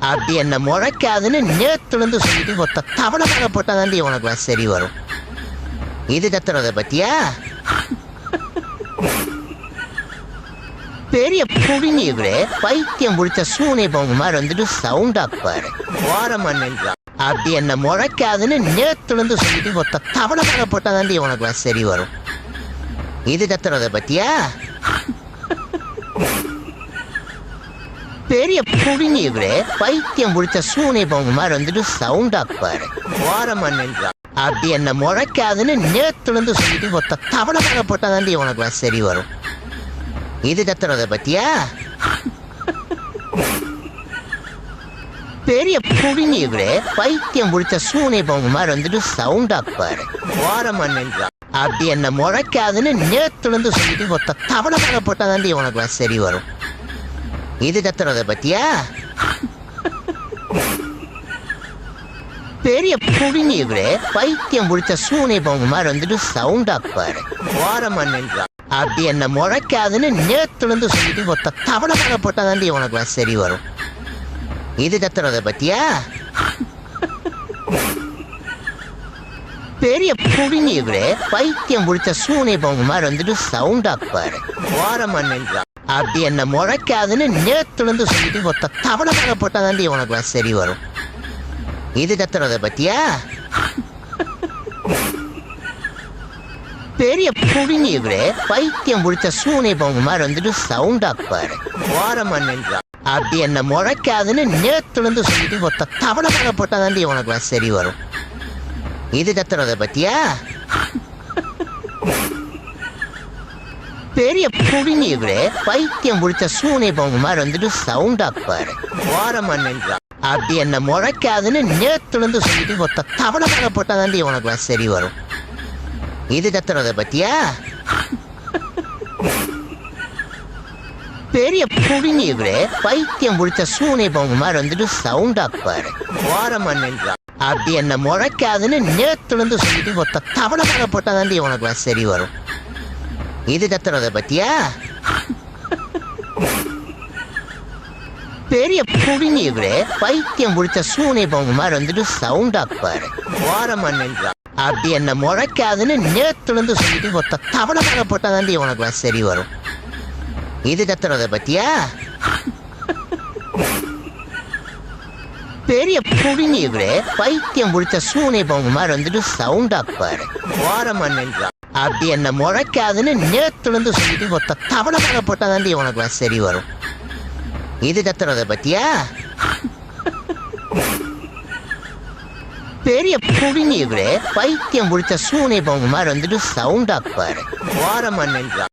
அப்படி என்ன முளைக்காதுன்னு நேத்துலேருந்து சொல்லிட்டு ஒத்த தவளை மேலே போட்டாதாண்டி உனக்கு சரி வரும். இது கத்துறதை பத்தியா? பெரிய புடிங்கிகளே பைத்தியம் பிடிச்ச சூனை பொங்க மாதிரி வந்துட்டு சவுண்டா பாரு. ஓரமா நின்றா அப்படி என்ன முளைக்காதுன்னு நேத்துலேருந்து சொல்லிட்டு ஒத்த தவளை மேலே போட்டாதாண்டி உனக்கு சரி வரும். இது கத்துறதை பத்தியா? பெரிய புடிங்கிகளே பைத்தியம் பிடிச்ச சூனை போங்க மாதிரி வந்துட்டு சவுண்டா பாரு ஓரமா அப்படி என்ன முளைக்காதுன்னு நேத்துலேருந்து சொல்லிட்டு மொத்த தவளை மேலே போட்டாதாண்டி உனக்கு சரி வரும் இது கத்துறத பத்தியா பெரிய புடிங்கிகளே பைத்தியம் பிடிச்ச சூனை போங்க மாதிரி வந்துட்டு சவுண்டா பாரு ஓரமா நின்றான் அப்படி என்ன முளைக்காதுன்னு நேத்துலேருந்து சொல்லிட்டு மொத்த தவளை மேலே போட்டாதாண்டி உனக்கு சரி வரும் இது கத்துறத பத்தியா? பெரிய புடிங்கிகளே பைத்தியம் பிடிச்ச சூனை பொங்க மாதிரி வந்துட்டு சவுண்டா பாரு. ஓரமா நின்றா அப்படி என்ன முளைக்காதுன்னு நேத்துலேருந்து சொல்லிட்டு ஒத்த தவளை மேலே போட்டாதாண்டி உனக்கு சரி வரும். இது கத்துறத பத்தியா? பெரிய புடிங்கிகளே பைத்தியம் பிடிச்ச சூனை பொங்க மாதிரி வந்துட்டு சவுண்டா பாரு. ஓரமா நின்றா அப்படி என்ன முளைக்காதுன்னு நேத்துலேருந்து சொல்லிட்டு ஒத்த தவளை மேலே போட்டாதாண்டி உனக்கு சரி வரும். இது கத்துறத பத்தியா? பெரிய புடிங்கிகளே பைத்தியம் பிடிச்ச சூனை போங்க மாதிரி வந்துட்டு சவுண்டா பாரு. ஓரமா நின்றா அப்படி என்ன முளைக்காதுன்னு நேத்துலேருந்து சொல்லிட்டு ஒத்த தவளை மேலே போட்டாதாண்டி உனக்கு சரி வரும். இது கத்துறத பத்தியா? பெரிய புடிங்கிகளே பைத்தியம் பிடிச்ச சூனை பொங்க மாதிரி வந்துட்டு சவுண்டா பாரு. ஓரமா நின்றா அப்படி என்ன முளைக்காதுன்னு நேத்துலேருந்து சொல்லிட்டு ஒத்த தவளை மேலே போட்டாதாண்டி உனக்கு சரி வரும். இது கத்துறத பத்தியா? பெரிய புடிங்கிகளே பைத்தியம் பிடிச்ச சூனை பொங்க மாதிரி வந்துட்டு சவுண்டா பாரு. ஓரமா நின்றா அப்படி என்ன முளைக்காதுன்னு நேத்துலேருந்து சொல்லிட்டு ஒத்த தவளை மேலே போட்டாதாண்டி உனக்கு சரி வரும். இது கத்துறத பத்தியா? பெரிய புடிங்கிகளே பைத்தியம் முடித்த சூனை போங்க மாதிரி வந்துட்டு சவுண்டா பாரு. ஓரமா நின்றா. அப்படி என்ன முளைக்காதுன்னு நேத்துலேருந்து சொல்லிட்டு ஒத்த தவளை மேலே போட்டாதாண்டி உனக்கு சரி வரும். இது கத்துறத பத்தியா? பெரிய புடிங்கிகளே பைத்தியம் முடித்த சூனை போங்க மாதிரி வந்துட்டு சவுண்டா பாரு. ஓரமா நின்றா. அப்படி என்ன முளைக்காதுன்னு நேத்துலேருந்து சொல்லிட்டு ஒத்த தவளை மேலே போட்டாதாண்டி உனக்கு சரி வரும். இது கத்துறத பத்தியா? பெரிய புடிங்கிகளே பைத்தியம் பிடிச்ச சூனை பொங்க மாதிரி வந்துட்டு சவுண்டா பாரு. ஓரமா நின்றா.